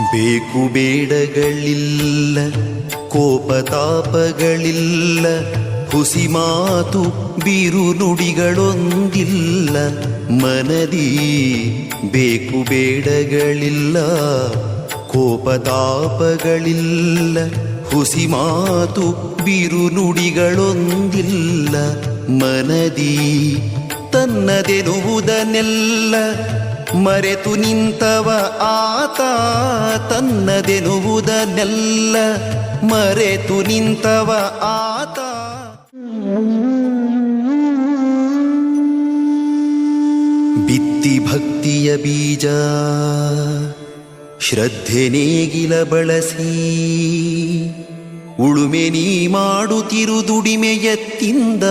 ಬೇಕು ಬೇಡಗಳಿಲ್ಲ, ಕೋಪತಾಪಗಳಿಲ್ಲ, ಹುಸಿ ಮಾತು ಬಿರು ನುಡಿಗಳೊಂದಿಲ್ಲ. ಮನದಿ ಬೇಕು ಬೇಡಗಳಿಲ್ಲ, ಕೋಪತಾಪಗಳಿಲ್ಲ, ಹುಸಿ ಮಾತು ಬೀರು ನುಡಿಗಳೊಂದಿಲ್ಲ. ಮನದಿ ತನ್ನದೆನುವುದನ್ನೆಲ್ಲ ಮರೆತು ನಿಂತವ ಆತ ತನ್ನದೆನುವುದನ್ನೆಲ್ಲ ಮರೆತು ನಿಂತವ ಆತ. ಬಿತ್ತಿ ಭಕ್ತಿಯ ಬೀಜ ಶ್ರದ್ಧೆ ನೇಗಿಲ ಬಳಸಿ ಉಳುಮೆ ನೀ ಮಾಡುತ್ತಿರು ದುಡಿಮೆಯತ್ತಿಂದ